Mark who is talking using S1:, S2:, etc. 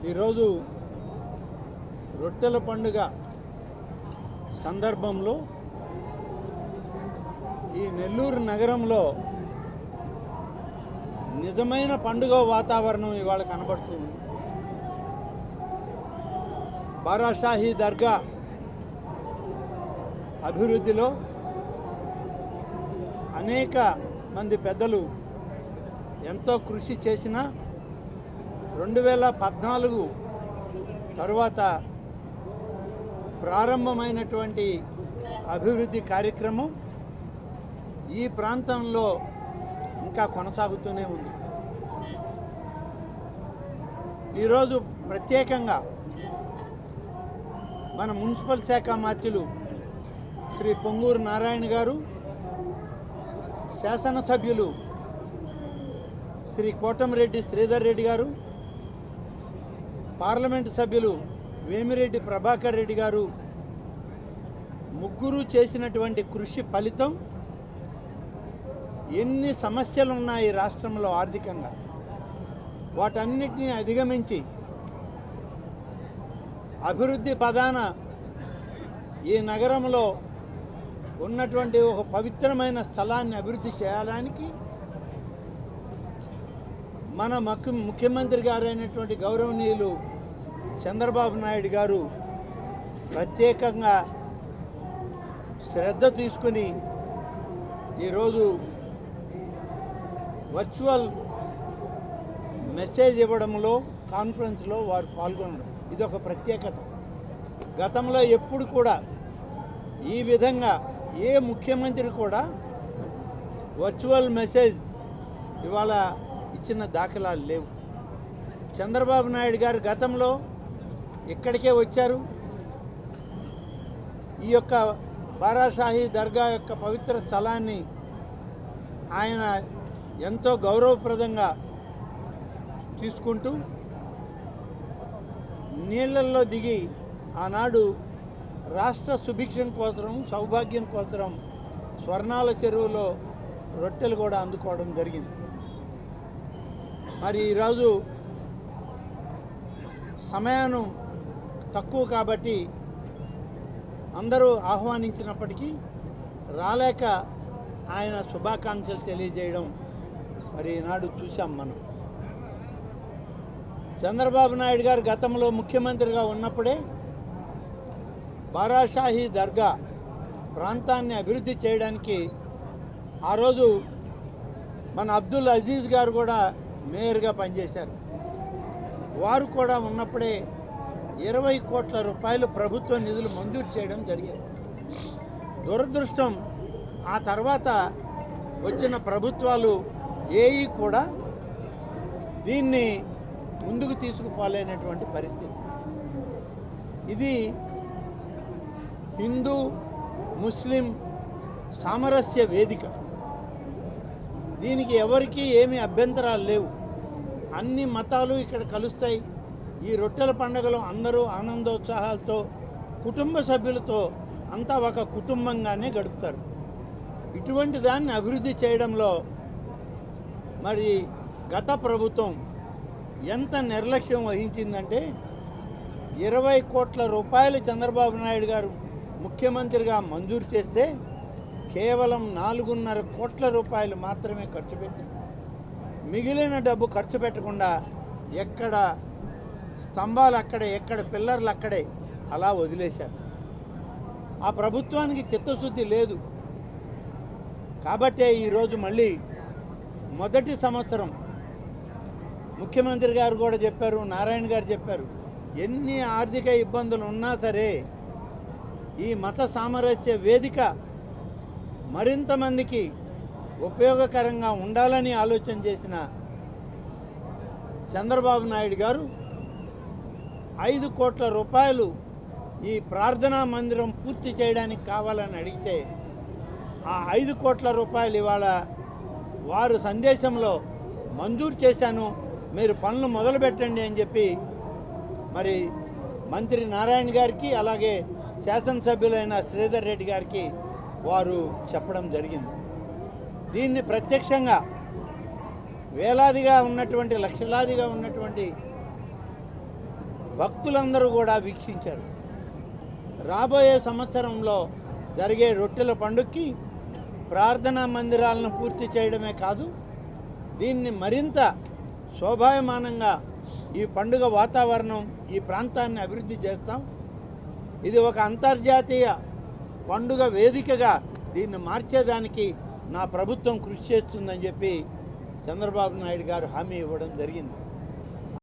S1: ఈరోజు రొట్టెల పండుగ సందర్భంలో ఈ నెల్లూరు నగరంలో నిజమైన పండుగ వాతావరణం ఇవాళ కనబడుతుంది బారాషాహీ దర్గా అభివృద్ధిలో అనేక మంది పెద్దలు ఎంతో కృషి చేసినా రెండు వేల పద్నాలుగు తరువాత ప్రారంభమైనటువంటి అభివృద్ధి కార్యక్రమం ఈ ప్రాంతంలో ఇంకా కొనసాగుతూనే ఉంది. ఈరోజు ప్రత్యేకంగా మన మున్సిపల్ శాఖ మంత్రులు శ్రీ పొంగూరు నారాయణ గారు శాసనసభ్యులు శ్రీ కోటమిరెడ్డి శ్రీధర్ రెడ్డి గారు పార్లమెంటు సభ్యులు వేమిరెడ్డి ప్రభాకర్ రెడ్డి గారు ముగ్గురు చేసినటువంటి కృషి ఫలితం ఎన్ని సమస్యలు ఉన్నాయి రాష్ట్రంలో ఆర్థికంగా వాటన్నిటిని అధిగమించి అభివృద్ధి ప్రధాన ఈ నగరంలో ఉన్నటువంటి ఒక పవిత్రమైన స్థలాన్ని అభివృద్ధి చేయడానికి మన ముఖ్యమంత్రి గారైనటువంటి గౌరవనీయులు చంద్రబాబు నాయుడు గారు ప్రత్యేకంగా శ్రద్ధ తీసుకుని ఈరోజు వర్చువల్ మెసేజ్ ఇవ్వడంలో కాన్ఫరెన్స్లో వారు పాల్గొనడం. ఇది ఒక ప్రత్యేకత. గతంలో ఎప్పుడు కూడా ఈ విధంగా ఏ ముఖ్యమంత్రి కూడా వర్చువల్ మెసేజ్ ఇవాళ ఇచ్చిన దాఖలాలు లేవు. చంద్రబాబు నాయుడు గారు గతంలో ఇక్కడికే వచ్చారు. ఈ యొక్క బారాషాహి దర్గా యొక్క పవిత్ర స్థలాన్ని ఆయన ఎంతో గౌరవప్రదంగా తీసుకుంటూ నీళ్ళల్లో దిగి ఆనాడు రాష్ట్ర సుభిక్షం కోసం సౌభాగ్యం కోసం స్వర్ణాల చెరువులో రొట్టెలు కూడా అందుకోవడం జరిగింది. మరి ఈరోజు సమయాను తక్కువ కాబట్టి అందరూ ఆహ్వానించినప్పటికీ రాలేక ఆయన శుభాకాంక్షలు తెలియజేయడం మరి ఈనాడు చూసాం మనం. చంద్రబాబు నాయుడు గారు గతంలో ముఖ్యమంత్రిగా ఉన్నప్పుడే బారాషాహి దర్గా ప్రాంతాన్ని అభివృద్ధి చేయడానికి ఆ రోజు మన అబ్దుల్ అజీజ్ గారు కూడా మేయర్గా పనిచేశారు. వారు కూడా ఉన్నప్పుడే ఇరవై కోట్ల రూపాయలు ప్రభుత్వ నిధులు మంజూరు చేయడం జరిగింది. దురదృష్టం ఆ తర్వాత వచ్చిన ప్రభుత్వాలు ఏవి కూడా దీన్ని ముందుకు తీసుకుపోలేనటువంటి పరిస్థితి. ఇది హిందూ ముస్లిం సామరస్య వేదిక. దీనికి ఎవరికీ ఏమి అభ్యంతరాలు లేవు. అన్ని మతాలు ఇక్కడ కలుస్తాయి. ఈ రొట్టెల పండుగలో అందరూ ఆనందోత్సాహాలతో కుటుంబ సభ్యులతో అంతా ఒక కుటుంబంగానే గడుపుతారు. ఇటువంటి దాన్ని అభివృద్ధి చేయడంలో మరి గత ప్రభుత్వం ఎంత నిర్లక్ష్యం వహించిందంటే ఇరవై కోట్ల రూపాయలు చంద్రబాబు నాయుడు గారు ముఖ్యమంత్రిగా మంజూరు చేస్తే కేవలం నాలుగున్నర కోట్ల రూపాయలు మాత్రమే ఖర్చు పెట్టి మిగిలిన డబ్బు ఖర్చు పెట్టకుండా ఎక్కడ స్తంభాలు అక్కడే ఎక్కడ పిల్లర్లు అక్కడే అలా వదిలేశారు. ఆ ప్రభుత్వానికి చిత్తశుద్ధి లేదు. కాబట్టే ఈరోజు మళ్ళీ మొదటి సంవత్సరం. ముఖ్యమంత్రి గారు కూడా చెప్పారు నారాయణ గారు చెప్పారు ఎన్ని ఆర్థిక ఇబ్బందులు ఉన్నా సరే ఈ మత సామరస్య వేదిక మరింత మందికి ఉపయోగకరంగా ఉండాలని ఆలోచన చేసిన చంద్రబాబు నాయుడు గారు ఐదు కోట్ల రూపాయలు ఈ ప్రార్థనా మందిరం పూర్తి చేయడానికి కావాలని అడిగితే ఆ ఐదు కోట్ల రూపాయలు ఇవాళ వారు సందేశంలో మంజూరు చేశాను. మీరు పనులు మొదలుపెట్టండి అని చెప్పి మరి మంత్రి నారాయణ గారికి అలాగే శాసనసభ్యులైన శ్రీధర్ రెడ్డి గారికి వారు చెప్పడం జరిగింది. దీన్ని ప్రత్యక్షంగా వేలాదిగా ఉన్నటువంటి లక్షలాదిగా ఉన్నటువంటి భక్తులందరూ కూడా వీక్షించారు. రాబోయే సంవత్సరంలో జరిగే రొట్టెల పండుగకి ప్రార్థనా మందిరాలను పూర్తి చేయడమే కాదు దీన్ని మరింత శోభాయమానంగా ఈ పండుగ వాతావరణం ఈ ప్రాంతాన్ని అభివృద్ధి చేస్తాం. ఇది ఒక అంతర్జాతీయ పండుగ వేదికగా దీన్ని మార్చేదానికి నా ప్రభుత్వం కృషి చేస్తుందని చెప్పి చంద్రబాబు నాయుడు గారు హామీ ఇవ్వడం జరిగింది.